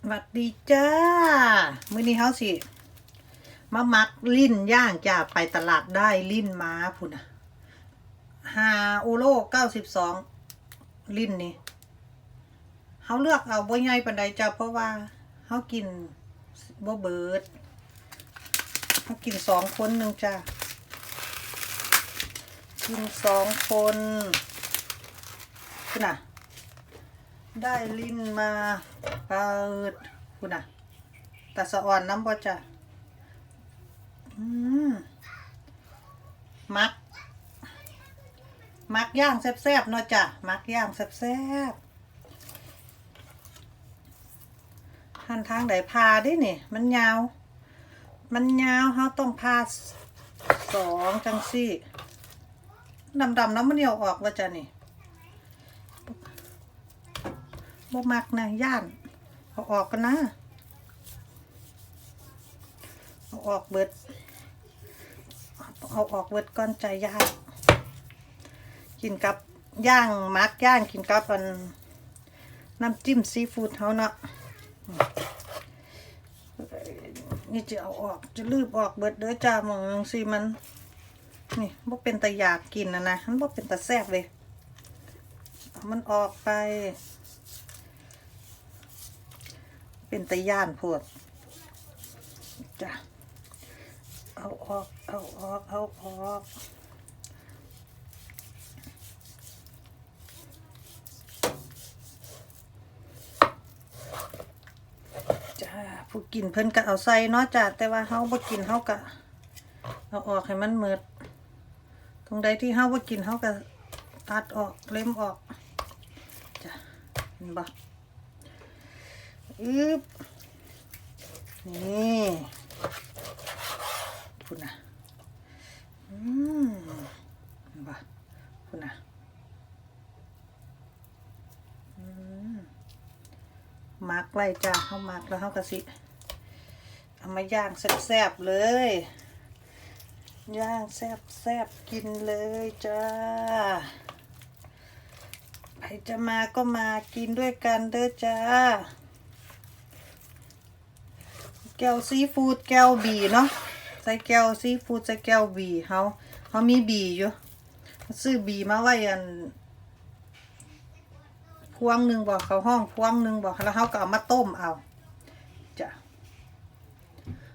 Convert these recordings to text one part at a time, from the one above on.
สวัสดีจ้า มื้อนี้เฮาสิมามักลิ้นย่างจ้าไปตลาดได้ลิ้นม้าพุ่นน่ะฮาโอโลเก้าสิบสองลิ้นนี่เฮาเลือกเอาบ่ใหญ่ปานใดจ้าเพราะว่าเฮากินบ่เบิดเฮากินสองคนหนึ่งจ้ากินสองคนพุ่นน่ะ ได้ลิ้นมาเปิดคุณน่ะตาสะอ่อนน้ำบ่จ้ะอืมมัก มักย่างแซ่บๆเนาะจ้ะ มักย่างแซ่บๆหันทางไหนพาดินี่ มันยาว มันยาวเขาต้องพาสองจังสี่ดำๆน้ำมันเหนียวออกว่าจ้ะนี่ บ่มักนะย่านเอาออกกันนะเอาออกเบิด เอาออกเบิดก่อนใจย่านกินกับย่างมักย่างกินกับอันน้ำจิ้มซีฟู้ดเขาเนาะนี่จะเอาออกจะลืบออกเบิดเด้อจ้ามองสิมัน นี่บ่เป็นตะอยากกินนะนะมันบ่เป็นตะแซ่บเลยมันออกไป เป็นตะย่านพวกจ้ะเอาออก เอาออก เอาออกจ้าผู้กินเพิ่นก็เอาใส่เนาะจ้ะแต่ว่าเฮาบ่กินเฮาก็เอาออกให้มันหมดตรงใดที่เฮาบ่กินเฮาก็ตัดออกเล็มออกจ้ะเห็นบ่ อึบนี่คุณนะอืมเห็นปะคุณนะอืมมักไว้จ้าเขามักแล้วเขากระสิเอามาย่างแซ่บๆเลย ย่างแซ่บๆกินเลยจ้าใครจะมาก็มากินด้วยกันเด้อจ้า แก้วซีฟู้ดแก้วบีเนาะใส่แก้วซีฟู้ดใส่แก้วบีเขาเขามีบีอยู่ซื้อบีมาไว้อันพวงหนึ่งบอกเขาห้องพวงหนึ่งบอกแล้วเขาก็เอามาต้มเอาจ้ะ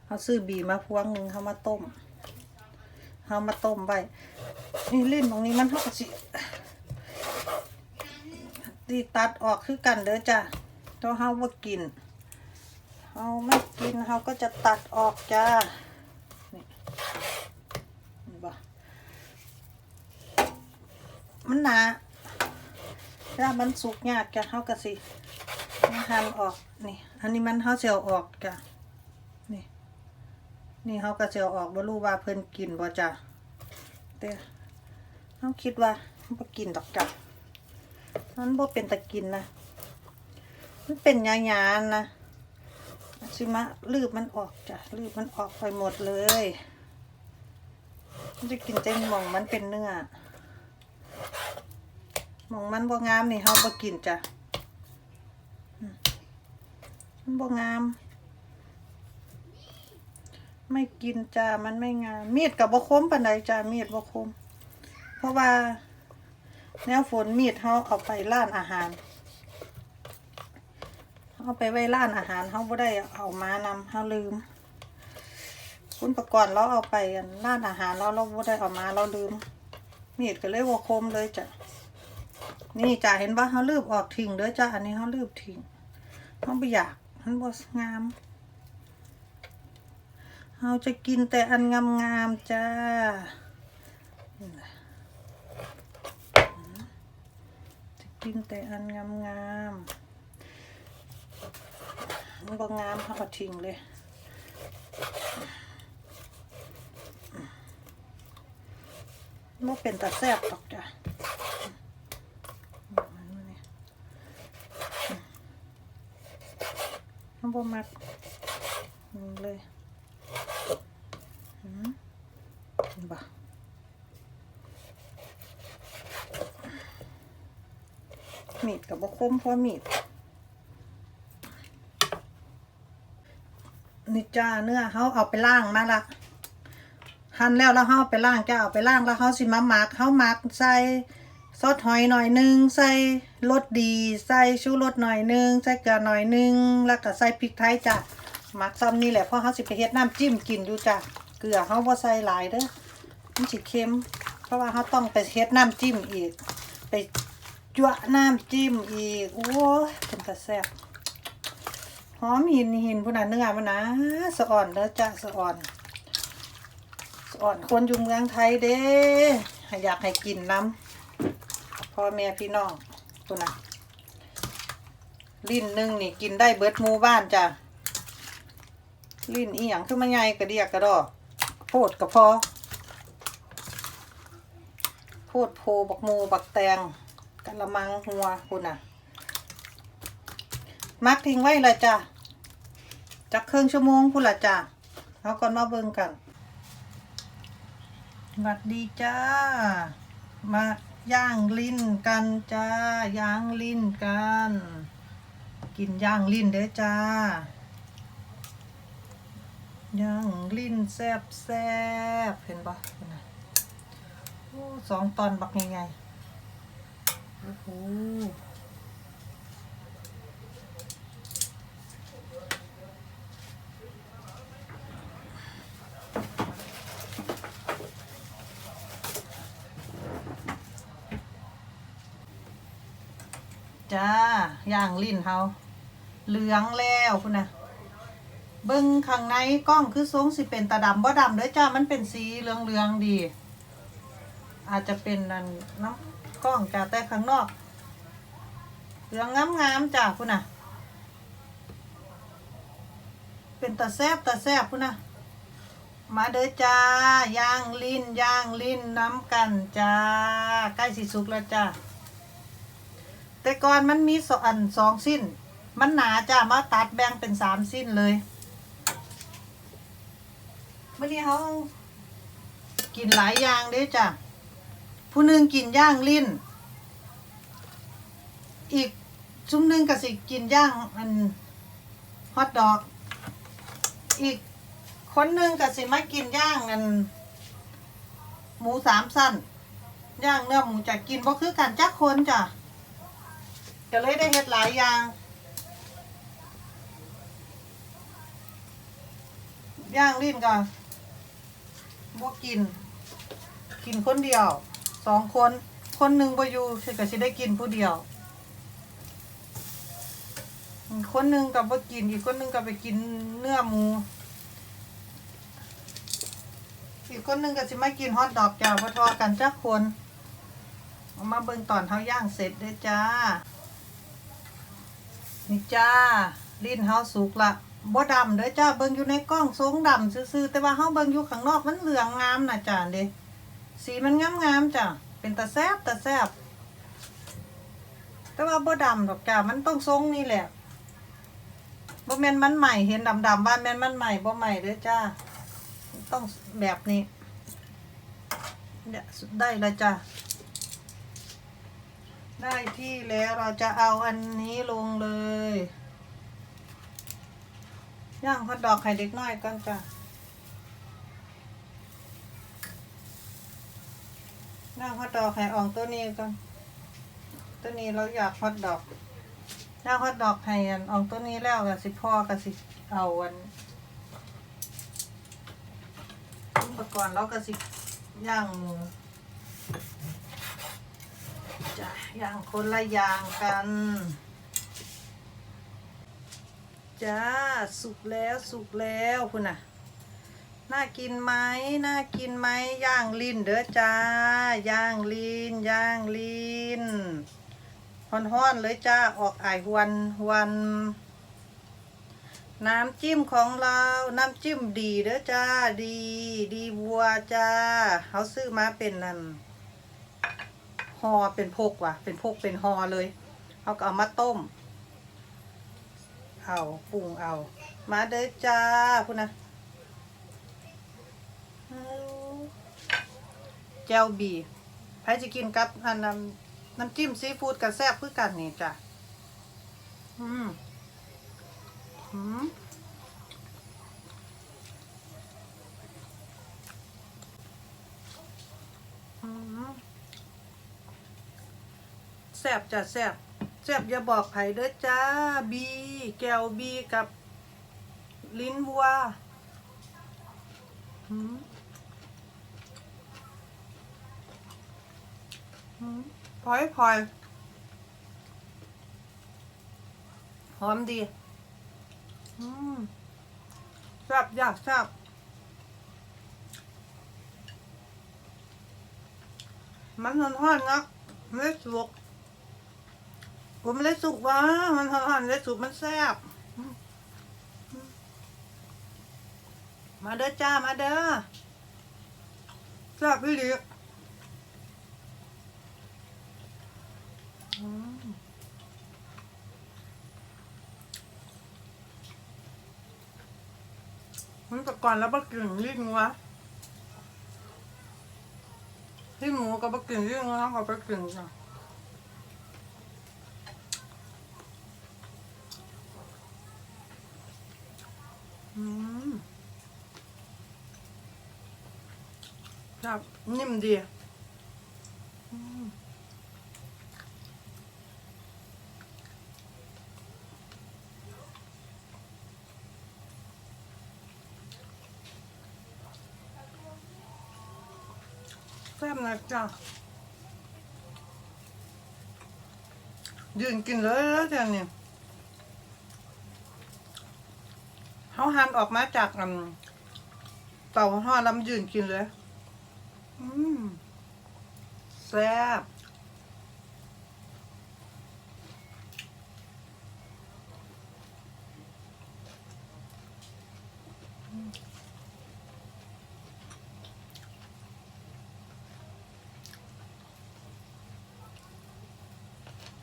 เขาซื้อบีมาพวงหนึ่งเขามาต้มเขามาต้มไว้นี่ลิ้นตรงนี้มันเขาก็สิตีตัดออกคือกันเด้อจ้ะต้องเฮาบ่ากิน เฮาไม่กินเฮาก็จะตัดออกจ้านี่เห็นบ่มันหนาถ้ามันสุกยากจ้ะเฮาก็สิหั่นออกนี่ อันนี้มันเฮาสิเอาออกจ้ะนี่ นี่เฮาก็สิเอาออกบ่รู้ว่าเพิ่นกินบ่จ้ะแต่เฮาคิดว่าบ่กินดอกจ้ะมันบ่เป็นตะกินนะมันเป็นยาๆนะ สิมาลืบมันออกจ้ะลืบมันออกไปหมดเลยมันจะกินเต็มหมองมันเป็นเนื้อมองมันบ่งามนี่เฮาบ่กินจ้ะมันบ่งาม ไม่กินจ้ะมันไม่งาม มีดกับบ่คมปานใดจ้ะมีดบ่คม เพราะว่าแนวฝนมีดเขาเอาไปร้านอาหาร เอาไปไว้ร้านอาหารเขาบ่ได้เอามานำเขาลืม คุณประกอบเราเอาไปร้านอาหารเราเราบ่ได้เอามาเราลืมมีดก็เลยว่าคมเลยจ้ะนี่จ้ะเห็นว่าเขาลืบออกทิ้งเด้อจ้ะอันนี้เขาลืบทิ้งเขาไม่อยากมันบ่งามเขาจะกินแต่อันงามๆจ้ากินแต่อันงามงามๆ มันก็งามเขาเอาทิ้งเลยมันเป็นตาแซ่บหรอกจ้ะมันบ่มักนี่เลยอืมเห็นบ่มีดกับบคมเพราะมีด นี่จ้าเนื้อเขาเอาไปล่างมาละหั่นแล้วแล้วเขาเอาไปล่างจ้าเอาไปล่างแล้วเขาสิมาหมักเขาหมักใส่ซอสหอยหน่อยหนึงใส่รสดี ใส่ชูรสหน่อยหนึงใส่เกลือหน่อยหนึงแล้วก็ใส่พริกไทยจ้ะหมักซ้ำนี่แหละเพราะเขาสิไปเฮ็ดน้ำจิ้มกินอยู่จ้ะเกลือเขาบ่ใส่หลายเด้อมันสิเค็ม เพราะว่าเขาต้องไปเฮ็ดน้ำจิ้มอีก ไปจั่วน้ำจิ้มอีกโอ้เป็นตาแซ่บ หอมหินหินพุ่นน่ะเนื้อมันนะสะอ่อนเด้อจ้ะสะอ่อนสะอ่อนคนอยู่เมืองไทยเด้อยากให้กินน้ำพ่อแม่พี่น้องพุ่นน่ะลิ้นนึงนี่กินได้เบิดมูบ้านจ้ะลิ้นอีหยังคือมันใหญ่กระเดียกกระดอโพดกระพอโพดโพบักมูบักแตงกะละมังหัวพุ่นน่ะ มักทิ้งไว้ลยจ้ะจักครึ่งชั่วโมงพูดละจ้ะเอาก่อนมาเบิ่งกันสวัสดีจ้า มาย่างลิ้นกันจ้า ย่างลิ้นกัน กินย่างลิ้นเด้อจ้า ย่างลิ้นแซบแซบเห็นปะโอสองตอนบักใหญ่ๆโอ้โห จ้าย่างลิ้นเฮาเหลืองแล้วคุณนะเบิ้งข้างในกล้องคือทรงสิเป็นตาดำบ่ดำเด้อจ้ามันเป็นสีเหลืองเหลืองๆดี อาจจะเป็นนันน้ำกล้องจ้าแต่ข้างนอก เหลืองงามๆจ้าคุณนะเป็นตาแซบตาแซบคุณนะมาเด้อจ้าย่างลิ้นย่างลิ้นน้ำกันจ้าใกล้สิสุกแล้วจ้า แต่ก่อนมันมีสองอันสองสิ้น มันหนาจ้ามาตัดแบ่งเป็นสามสิ้นเลยเมื่อนี้เขากินหลายอย่างเด้จ้ะ ผู้หนึ่งกินย่างลิ้น อีกชุมหนึ่งก็สิกินย่างอันฮอทดอก อีกคนหนึ่งก็สิมากินย่างอันหมูสามสั้น ย่างเนื้อหมูจะกินบ่คือกันจักคนจ้ะ ก็เลยได้เฮ็ดหลายอย่าง ย่างลิ้นก็บ่กิน กินคนเดียวสองคน คนหนึ่งบอยู่สิก็สิได้กินผู้เดียว คนหนึ่งก็บ่กินอีกคนหนึ่งก็ไปกินเนื้อหมู อีกคนหนึ่งก็สิมากินฮอทดอกจ้าบ่ทอกันจักคน มาเบิ่งตอนเฮาย่างเสร็จเด้จ้า นี่จ้าลิ้นเฮาสุกละบ่ดำเด้อจ้าเบิ่งอยู่ในกล้องทรงดำซื่อๆแต่ว่าเฮาเบิ่งอยู่ข้างนอกมันเหลืองงามนะจ้าเด้สีมันงามๆจ้ะเป็นตาแซบตาแซบแต่ว่าบ่ดำดอกจ้ามันต้องทรงนี่แหละบ่แม่นมันใหม่เห็นดำๆว่าแม่นมันใหม่บ่ใหม่เด้อจ้าต้องแบบนี้เนี่ยได้แล้วจ้า ได้ที่แล้วเราจะเอาอันนี้ลงเลย ย่างฮอทดอกไข่เด็กน้อยก่อนจ้ะย่างฮอทดอกไข่อ่องตัวนี้ก่อนตัวนี้เราอยากฮอทดอกย่างฮอทดอกไข่อันอ่องตัวนี้แล้วก็สิพ่อก็สิเอาอันอุปกรณ์เราก็สิย่างหมู จ้ะย่างคนละอย่างกัน จ้า สุกแล้วสุกแล้วคุณน่ะ น่ากินไหมน่ากินไหมย่างลิ้นเด้อจ้า ย่างลิ้นย่างลิ้นฮ้อนๆเลยจ้า ออกไอายหวันหวัน น้ำจิ้มของเรา น้ำจิ้มดีเด้อจ้า ดี ดีวัวจ้าเขาซื้อมาเป็นนั่น หอเป็นพกว่ะ เป็นพกเป็นหอเลยเอาก็เอามาต้ม เอาปรุงเอา มาเด้อจ้าพุ่นะแจวบีใครจะกินกับอันน้ำน้ำจิ้มซีฟู้ดกับแซ่บคือกันนี่จ้ะ อืม อืม แซบจ้ะแซบแซบอย่าบอกไผเด้อจ้าบีแก้วบีกับ ลิ้นวัวหืมหืมพลอยพลอยหอมดีอืมแซบอยากแซบมันหอนๆนะไม่ได้สุก ผมไม่ได้สุกวะมันหอนๆไม่ได้สุกมันแซ่บ มาเด้อจ้า มาเด้อแซ่บพี่ลิอืมมันแต่ก่อนแล้วบะกึ่งลิ้นวะที่หมูกับบะกึ่งลิ้นวะเขาไปกึ่งจ้ะ ครับนิ่มดีแซ่บนะจ้ะยืนกินเลยแล้วจ้ะเนี่ยเขา หั่นออกมาจากเตาห่อดลำยืนกินเลย อืมแซ่บ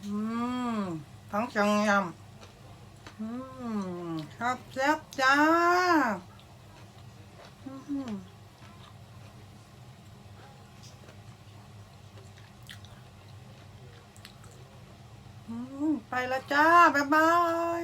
อืมทั้งจังยำ อืมครับแซ่บจ้าไปละจ้า บ๊ายบาย